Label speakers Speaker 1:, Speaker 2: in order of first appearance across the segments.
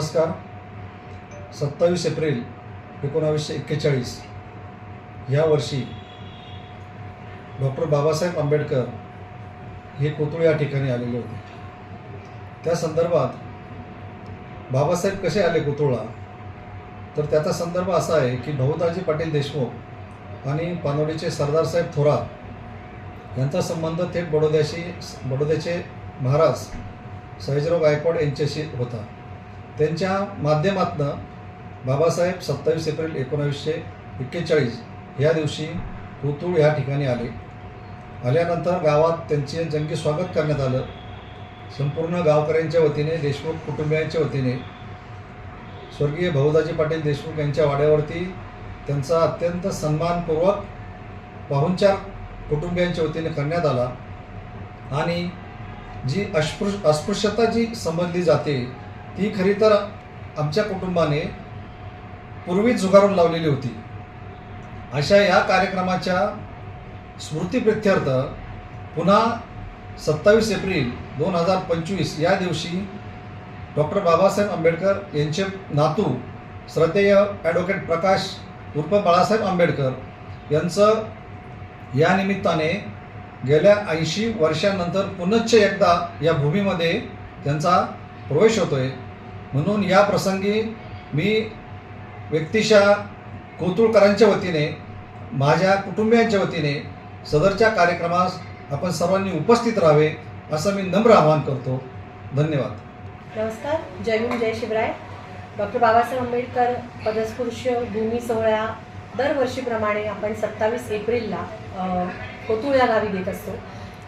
Speaker 1: नमस्कार. सत्तावीस एप्रिल एकोणावीसशे एक्केचाळीस. ह्या वर्षी डॉक्टर बाबासाहेब आंबेडकर हे कोतुळ या ठिकाणी आलेले होते. त्या संदर्भात बाबासाहेब कसे आले कोतुळला तर त्याचा संदर्भ असा आहे की भाऊदाजी पाटील देशमुख आणि पानोडीचे सरदारसाहेब थोरात यांचा संबंध थेट बडोद्याशी बडोद्याचे महाराज सयजराव गायकवाड यांच्याशी होता. त्यांच्या माध्यमातनं बाबासाहेब सत्तावीस एप्रिल एकोणावीसशे एक्केचाळीस या दिवशी कोतुळ ह्या ठिकाणी आले. आल्यानंतर गावात त्यांचे जंगी स्वागत करण्यात आलं. संपूर्ण गावकऱ्यांच्या वतीने देशमुख कुटुंबियांच्या वतीने स्वर्गीय भाऊदाजी पाटील देशमुख यांच्या वाड्यावरती त्यांचा अत्यंत सन्मानपूर्वक पाहुणचार कुटुंबियांच्या वतीने करण्यात आला. आणि जी अस्पृश अस्पृश्यता जी समजली जाते ती खरी तर आमच्या कुटुंबाने पूर्वीच झुगारून लावलेली होती. अशा या कार्यक्रमाच्या स्मृतीप्रित्यर्थ पुन्हा सत्तावीस एप्रिल दोन हजार पंचवीस या दिवशी डॉक्टर बाबासाहेब आंबेडकर यांचे नातू श्रद्धेय ॲडव्होकेट प्रकाश उर्फ बाळासाहेब आंबेडकर यांचं या निमित्ताने गेल्या ऐंशी वर्षानंतर पुनश्च एकदा या भूमीमध्ये त्यांचा प्रवेश होतोय. म्हणून या प्रसंगी मी व्यक्तिशः कोतुळकरांच्या वतीने माझ्या कुटुंबियांच्या वतीने सदरच्या कार्यक्रमास आपण सर्वांनी उपस्थित राहावे असं मी नम्र आवाहन करतो. धन्यवाद.
Speaker 2: नमस्कार. जय हिंद जय शिवराय. डॉक्टर बाबासाहेब आंबेडकर पदस्पृश्य भूमी सोहळा दरवर्षीप्रमाणे आपण सत्तावीस एप्रिलला कोतुळ या गावी घेत असतो.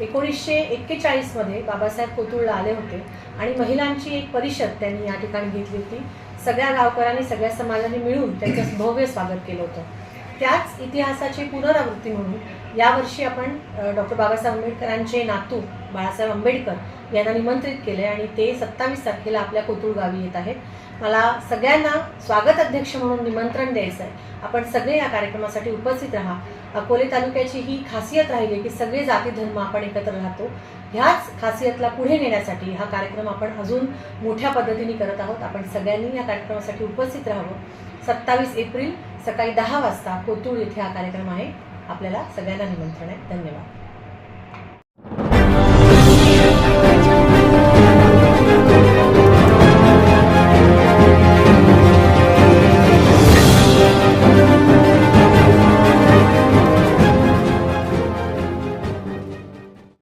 Speaker 2: एकोणीसशे एक्केचाळीसमध्ये बाबासाहेब कोतुळला आले होते आणि महिलांची एक परिषद त्यांनी या ठिकाणी घेतली होती. सगळ्या गावकऱ्यांनी सगळ्या समाजाने मिळून त्यांचं भव्य स्वागत केलं होतं. त्याच इतिहासाची पुनरावृत्ती म्हणून यावर्षी आपण डॉक्टर बाबासाहेब आंबेडकरांचे नातू बाळासाहेब आंबेडकर यांना निमंत्रित केले आणि ते सत्तावीस तारखेला आपल्या कोतुळ गावी येत आहेत. मला सगळ्यांना स्वागत अध्यक्ष म्हणून निमंत्रण द्यायचं आहे आपण सगळे या कार्यक्रमासाठी उपस्थित राहा. अकोले तालुक्याची ही खासियत राहिली आहे की सगळे जाती धर्म आपण एकत्र राहतो. ह्याच खासियतला पुढे नेण्यासाठी हा कार्यक्रम आपण अजून मोठ्या पद्धतीने करत आहोत. आपण सगळ्यांनी या कार्यक्रमासाठी उपस्थित राहावं. सत्तावीस एप्रिल सकाळी दहा वाजता कोतुळ येथे हा कार्यक्रम आहे. आपल्याला सगळ्यांना निमंत्रण आहे. धन्यवाद.